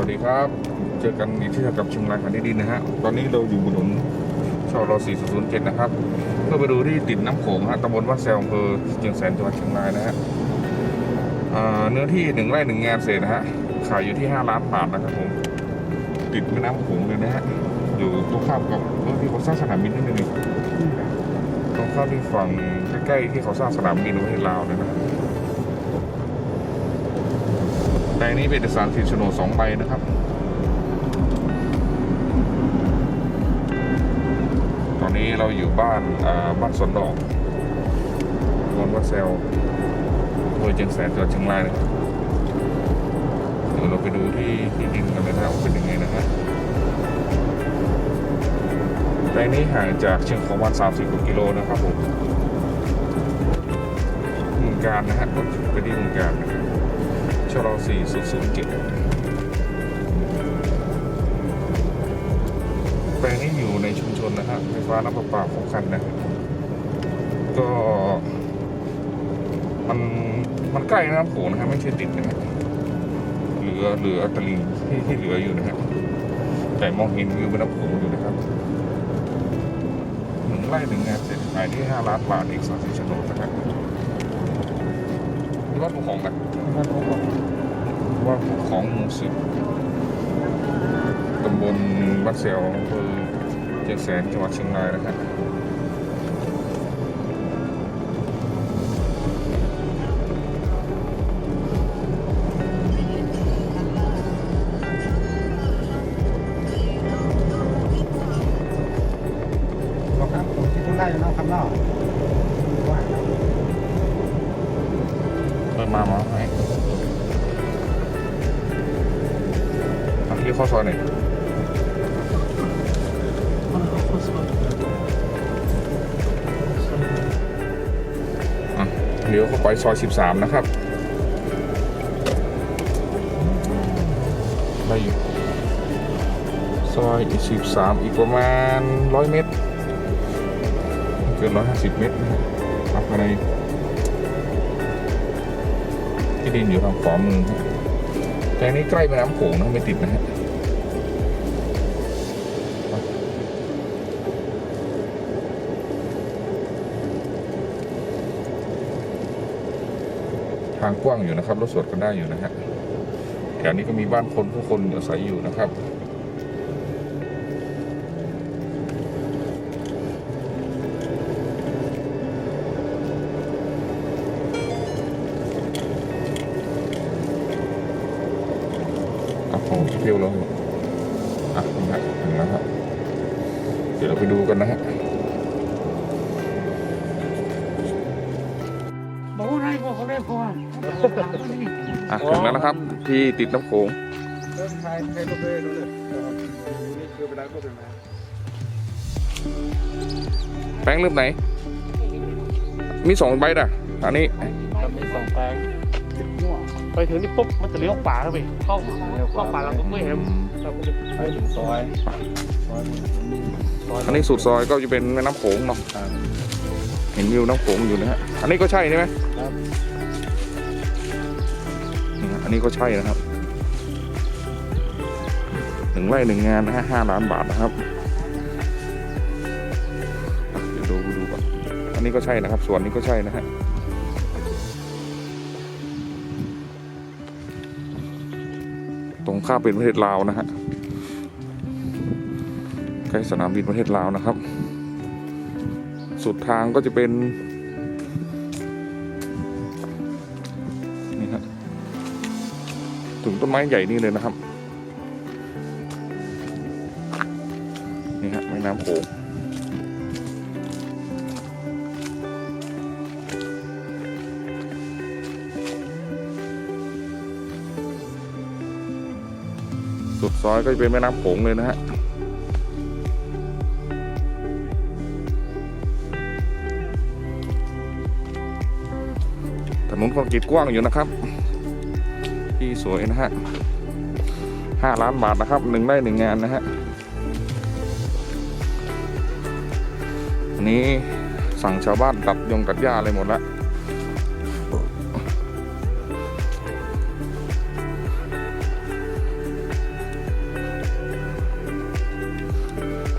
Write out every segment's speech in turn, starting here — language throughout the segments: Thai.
วัสดีครับ เจอกันอีกที่กับเชียงรายคันที่ดินนะฮะ ตอนนี้เราอยู่บนถนนชอร4007 นะครับ เพื่อไปดูที่ติดน้ำโขงฮะตำบลวัดแซวอำเภอเชียงแสนจังหวัดเชียงรายนะฮะเนื้อที่หนึ่งไร่หนึ่งงานเศษนะฮะ ขายอยู่ที่ 5 ล้านบาทนะครับผม ติดแม่น้ำโขงเลยนะฮะ อยู่ตรงข้ามกับเออที่เขาสร้างสนามบินนิดนึงตรงข้ามที่ฝั่งใกล้ๆที่เขาสร้างสนามบินประเทศลาวเลยนะ แปลงนี้เป็นเอกสารสิทธิ์โฉนดสองใบนะครับ ตอนนี้เราอยู่บ้านบ้านสวนดอกบนวัดเซลอำเภอเชียงแสนจังหวัดเชียงรายนะครับเดี๋ยวเราไปดูที่ที่ดินกันเลยนะครับว่าเป็นยังไงนะฮะแปลงนี้ห่างจากเชียงของวัน30กว่ากิโลนะครับผมเมืองการนะฮะรถไปที่เมืองการนะครับ ชล4007แปลงนี้อยู่ในชุมชนนะฮะไฟฟ้าน้ำประปาครบคันนะครับก็มันมันใกล้น้ำโขงนะฮะไม่ใช่ติดนะฮะเหลือเหลือตะลิงที่ที่เหลืออยู่นะฮะแต่มองเห็นวิวเป็นน้ำโขงอยู่นะครับหนึ่งไร่หนึ่งงานเสร็จขายที่ห้าล้านบาทอีกสามสิบโฉนดนะครับที่วัดภูของน ว่าของหมู่สิบตำบลวัดเสียวอำเภอเจียงแสนจังหวัดเชียงรายนะครับ เลี้ยวเข้าไปซอย 13 นะครับได้อยู่ซอยอีก13 อีกประมาณ 100 เมตร เกิน 150 เมตรนะครับในที่ดินอยู่ทางขวามือแต่นนี้ใกล้แม่น้ำโขงนะไม่ติดนะฮะางกว้างอยู่นะครับรถสวนกันได้อยู่นะฮะแถวนี้ก็มีบ้านคนผู้คนอาศัยอยู่นะครับอะผมจะเพียวแล้วอะนี่ฮะถึงแล้วครับ เดี๋ยวเราไปดูกันนะฮะ อะถึงแล้วนะครับ ที่ติดน้ำโขงเริ่มทายใช้รถเลยรถเลยนี่คือไปได้ก็เป็นไงแป้งรูปไหน มีสองใบด่ะอันนี้ครับมีสองแปลงไปถึงนี่ปุ๊บมันจะเลี้ยวขวาครับพี่เข้าเข้าป่าเราก็ไม่เห็นครับมันจะไปถึงซอยซอยซอยอันนี้สุดซอยก็จะเป็นแม่น้ำโขงเนาะเห็นวิวน้ำโขงอยู่นะฮะอันนี้ก็ใช่ใช่ไหมนี่ฮะ อันนี้ก็ใช่นะครับหนึ่งไร่หนึ่งงานนะฮะห้าล้านบาทนะครับเดี๋ยวดูดูก่อนอันนี้ก็ใช่นะครับ ส่วนนี้ก็ใช่นะฮะตรงข้ามเป็นประเทศลาวนะฮะใกล้สนามบินประเทศลาวนะครับ สุดทางก็จะเป็น ถึงต้นไม้ใหญ่นี่เลยนะครับ นี่ฮะแม่น้ำโขงสุดซอยก็จะเป็นแม่น้ำโขงเลยนะฮะถนนคอนกรีตกว้างอยู่นะครับ สวยนะฮะห้าล้านบาทนะครับหนึ่งได้หนึ่งงานนะฮะอันนี้สั่งชาวบ้านตัดยงตัดหญ้าอะไรหมดละ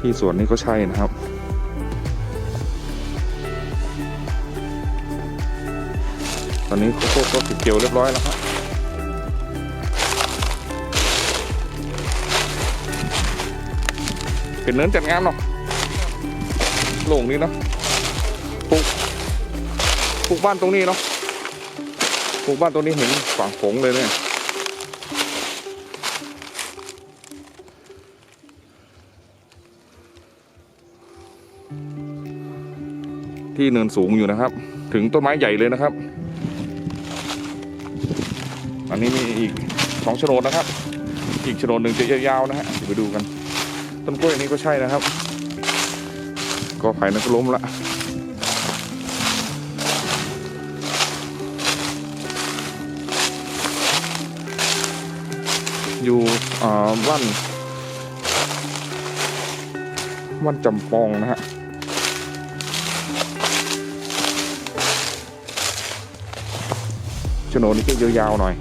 ที่สวนนี้ก็ใช่นะครับตอนนี้โคโค่ก็เก็เกี่ยวเรียบร้อยแล้วครับ เป็นเนินจัดงานเนาะโล่งนี้เนาะปลูกปลูกบ้านตรงนี้เนาะปลูกบ้านตรงนี้เห็นฝั่งโขงเลยเนี่ยที่เนินสูงอยู่นะครับ ถึงต้นไม้ใหญ่เลยนะครับ อันนี้มีอีกสองโฉนดนะครับ อีกโฉนดหนึ่งจะยาวๆนะฮะไปดูกัน ต้นกล้วยอันนี้ก็ใช่นะครับ ก็ไผ่นั้นก็ล้มละอยู่อ่าบ้านบ้านจำปองนะฮะโฉนดนี้ก็ยาวๆหน่อย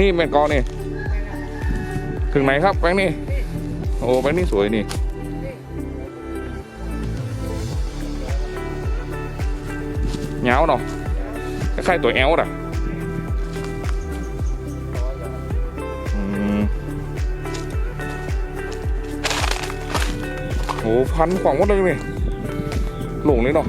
นี่แมงกอนี่ ถึงไหนครับแบงนี่ โอ้แบงนี่สวยนี่ เหงาเนาะคล้ายๆตัวแอลน่ะอืมโอ้พันขวางหมดเลยนี่หลงเลยเนาะ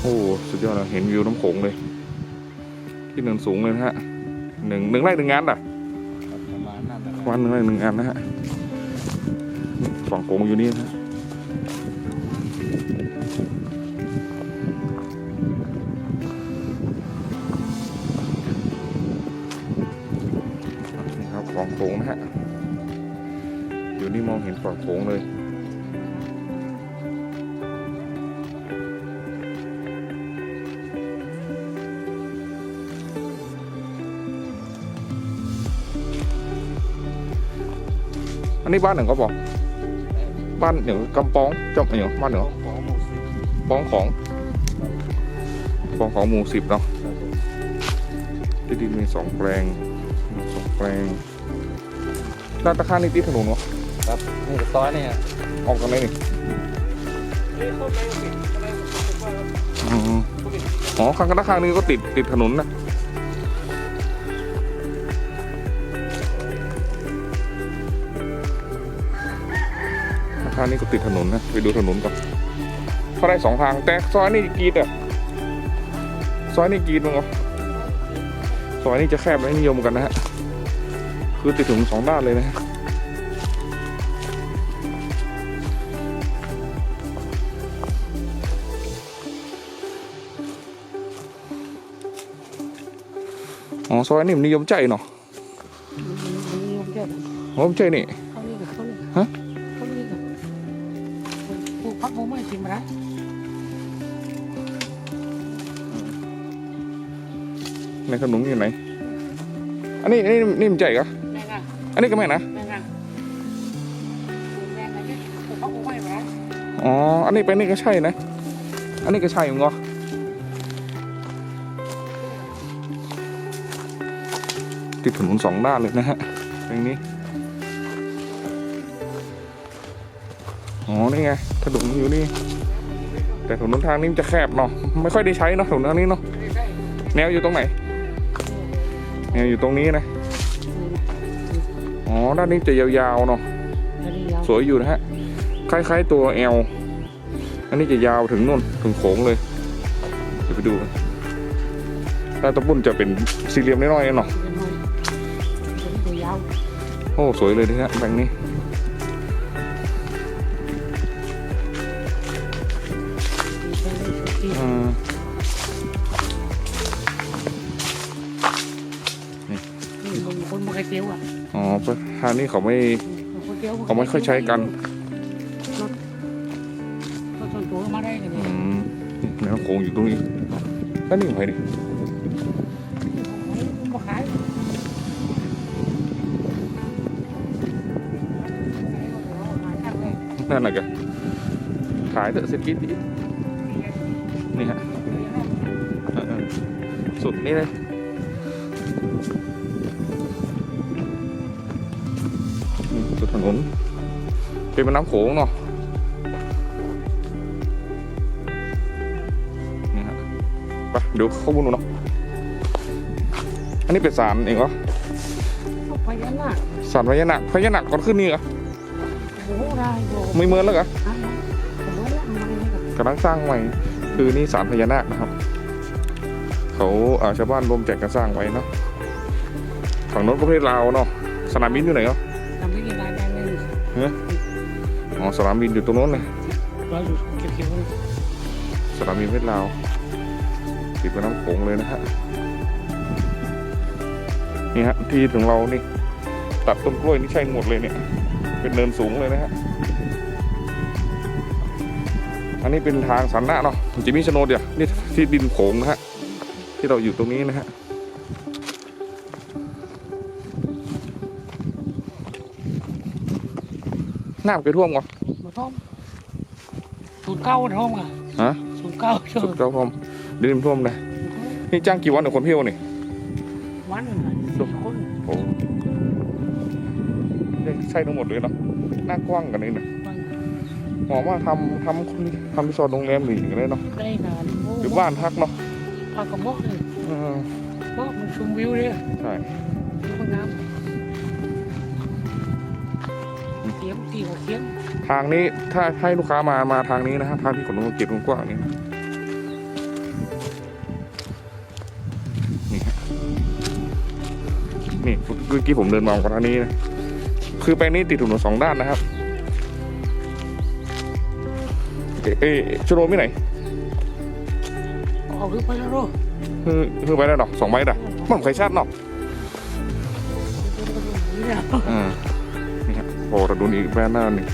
โอ้ สุดยอดเลยเห็นวิวน้ำโขงเลย ที่เนินสูงเลยนะฮะ หนึ่งหนึ่งไร่หนึ่งงานอะประมาณนั้นนะวันหนึ่งไร่หนึ่งงานนะฮะฝั่งโขงอยู่นี่นะฮะนี่ครับฝั่งโขงนะฮะ อยู่นี่มองเห็นฝั่งโขงเลย นนี้บ้านหนึ่งก็บอกบ้านเหนือกำปองจำเหนือบ้านเหนือของหมู่สิบปองของปองของหมู่สิบเนาะที่ดินมีสองแปลงสองแปลงด้านตะข้างนี่ติดถนนวะครับนี่ก็ซอยนี่ฮะออกกันไหนนี่อืมอ๋อข้างกันตะข้างนี้ก็ติดติดถนนนะ ตะข้างนี้ก็ติดถนนนะ ไปดูถนนก่อนเขาได้สองทาง แต่ซอยนี่กรีดอะซอยนี่กรีดมั้งเหรอซอยนี่จะแคบและนิยมกันนะฮะ คือติดถนนสองด้านเลยนะฮะอ๋อซอยนี่มันนิยมใจเนาะอ๋อไม่ใช่นี่เขานี่กับเขานี่ฮะ พักโมไม่กินมาแล้วในขนมอยู่ไหน อันนี้อันนี้นี่มันใจกะแม่งอะอันนี้ก็แม่นะ แม่งอะแม่งอะไรเนี่ยปลูกพักโมไม่มาแล้วอ๋อ อันนี้เป็นนี่ก็ใช่นะ อันนี้ก็ใช่มั้งเหรอติดถนนสองด้านเลยนะฮะตรงนี้ นี่ไงถนนอยู่นี่ แต่ถนนทางนี้มันจะแคบเนาะไม่ค่อยได้ใช้เนาะถนนทางนี้เนาะแนวอยู่ตรงไหนแนวอยู่ตรงนี้นะอ๋อด้านนี้จะยาวๆเนาะอันนี้ยาวสวยอยู่นะฮะคล้ายๆตัวแอลอันนี้จะยาวถึงนู่นถึงโขงเลยเดี๋ยวไปดูกันแล้วตะปุ่นจะเป็นสี่เหลี่ยมน้อยๆเนาะเป็นน้อยเป็นตัวยาวโอ้สวยเลยนะฮะแบงค์นี้เป็น เขาไม่คนเที่ยวเขาไม่ค่อยใช้กันก็ส่วนตัวมาได้กันอืนี่มนี่แนวโขงอยู่ตรงนี้แล้วนี่ของใครดิมาขายนั่นน่ะแกขายเถอะเศรษฐกิจดีนี่ฮะเออๆสุดนี้เลย นี่สุดถนนเป็นแม่น้ำโขงเนาะนี่ฮะไปเดี๋ยวเข้าบุญเนาะอันนี้เป็นสารเองเหรอเอาไปยันน่ะสารพญานาคพญานาคก่อนขึ้นนี่เหรอโอ้โหได้โยไม่เหมือนแล้วเหรออะผมว่าแล้วมันไม่ได้กับกำลังสร้างใหม่คือนี่สารพญานาคนะครับ เขาเอ่อชาวบ้านรวมใจกันสร้างไว้เนาะฝั่งโน้นก็ประเทศลาวเนาะสนามบินอยู่ไหนเนาะ เลยอ๋อสนามบินอยู่ตรงโน้นเลยเราอยู่เขียวสนามบินประเทศลาวติดกับน้ำโขงเลยนะฮะนี่ฮะที่ถึงเรานี่ตัดต้นกล้วยนี่ใช่หมดเลยเนี่ย เป็นเนินสูงเลยนะฮะอันนี้เป็นทางสันนะเนาะมันจะมีโฉนดเดียวนี่ที่ดินโขงนะฮะที่เราอยู่ตรงนี้นะฮะ น้ำเคยท่วมก่อนๆมาท่อมสูตรเก้าท่อมอะฮะสูตรเก้าเชิสุญดเจ้าท่วมดินท่วมเลยนี่จ้างกี่วันเดี๋ยวคนเที่ยวนี่วันหนึ่งอะสิบคนโอ้นี่ใช่ทั้งหมดเลยเนาะหน้ากว้างกันนี่นะวันหอมว่าทำทำทำรีสอร์ทโรงแรมหรืออย่างเงี้ยเนาะได้งานโอ้หรือบ้านพักเนาะปลากระบอกเลยเออบอกมันชมวิวเลยใช่ดูมันงาม สียมตีหัวเสียมทางนี้ถ้าให้ลูกค้ามามาทางนี้นะฮะทางที่ขนลงเก็บกว้างๆนี่นะนี่ฮะนี่เมื่อกี้ผมเดินมาก่อนทางนี้นะคือแปลงนี้ติดถนนสองด้านนะครับเอ๊ะเอ๊ะชโรไม่ไหนเอาหรือไปแล้วรู้คือคือไปได้ดอกสองใบด่ะมันเคยชาติเนาะเนี่ยอ่านี่ฮะ โอ้ระดุนอีกแบรนด์หน้านี่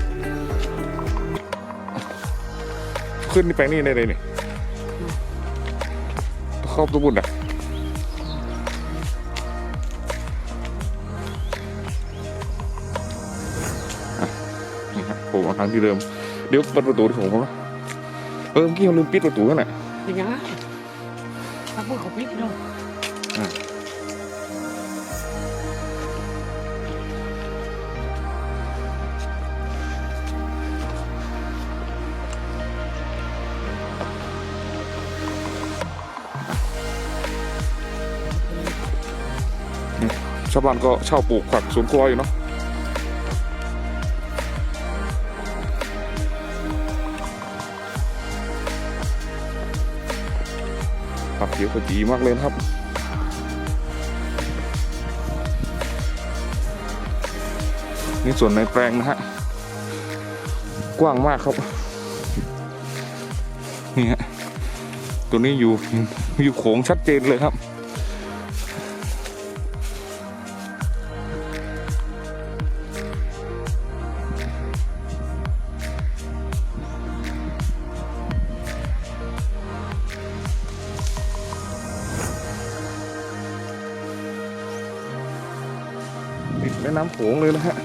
ขึ้นนี่แปนี้ได้เลยนี่ครอบตัวบุญอะอะนี่ฮะผมมาทางที่เดิม เดี๋ยวเปิดประตูที่ผมก่อนนะเออเมื่อกี้เราลืมปิดประตูกันน่ะเป็นยังไงถ้าพูดเขาพิษเนาะ ชาวบ้านก็เช่าปลูกผักสวนครัวอยู่เนาะผักเขียวขจีมากเลยครับนี่ส่วนในแปลงนะฮะ กว้างมากครับ นี่ฮะ ตัวนี้อยู่อยู่โขงชัดเจนเลยครับ น้ำโขงเลยนะฮะ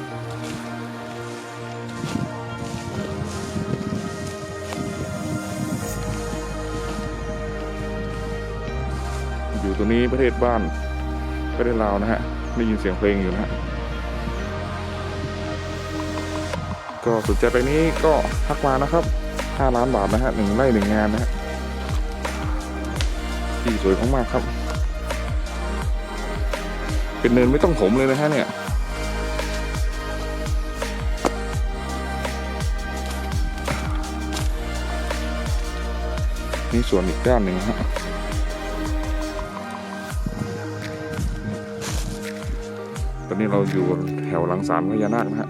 อยู่ตรงนี้ประเทศบ้านประเทศลาวนะฮะได้ยินเสียงเพลงอยู่นะฮะก็สนใจไปนี้ก็ทักมานะครับ 5 ล้านบาทนะฮะหนึ่งไร่หนึ่งงานนะฮะที่สวยมากๆครับ เป็นเนินไม่ต้องถมเลยนะฮะเนี่ย นี่ส่วนอีกด้านหนึ่งฮะตอนนี้เราอยู่แถวหลังศาลพญานาคนะฮะ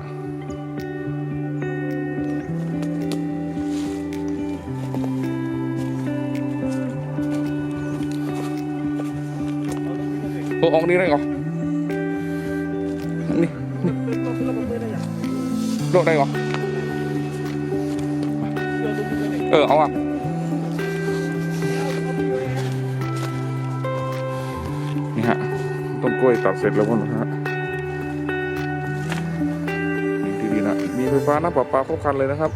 โอ้ออกนี่ได้เหรอนี่โดดได้เหรอเออเอาอะ กล้วยตัดเสร็จแล้วพ่นนะฮะนี่ที่ดีนะ มีไฟฟ้านะประปาครบคันเลยนะครับ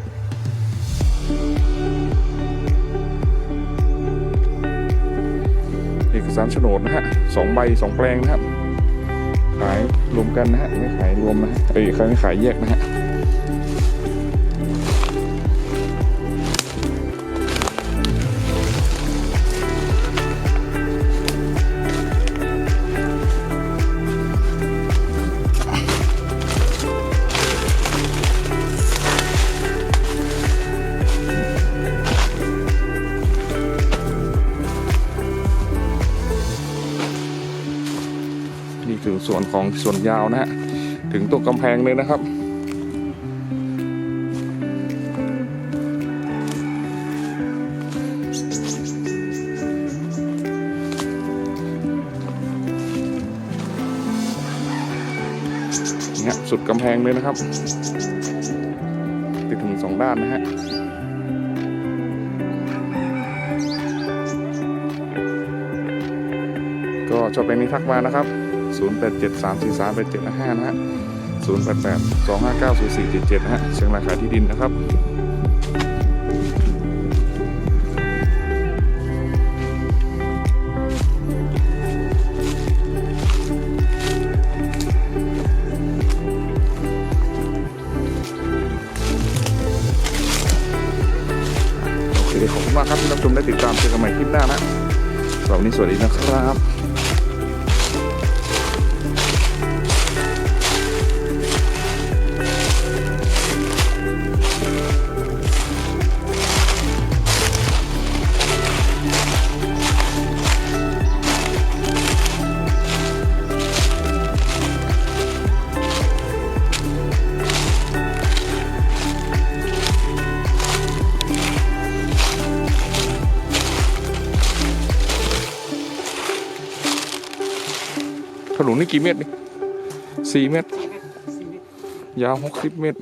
เอกสารโฉนดนะฮะสองใบสองแปลงนะครับ ขายรวมกันนะฮะไม่ขายรวมนะฮะเอ้ยไม่ขายแยกนะฮะ ส่วนของส่วนยาวนะฮะถึงตัวกำแพงเลยนะครับเนี่ยสุดกำแพงเลยนะครับ ติดถึงสองด้านนะฮะก็ชอบเพลงนี้ทักมานะครับ 0873438755 นะฮะ 0882590477 นะฮะเชียงรายขายที่ดินนะครับโอเคขอบคุณมากครับที่รับชมและติดตามเจอกันใหม่คลิปหน้านะสำหรับวันนี้สวัสดีนะครับ ถนนนี่กี่เมตรนี่สี่เมตร ยาวหกสิบเมตร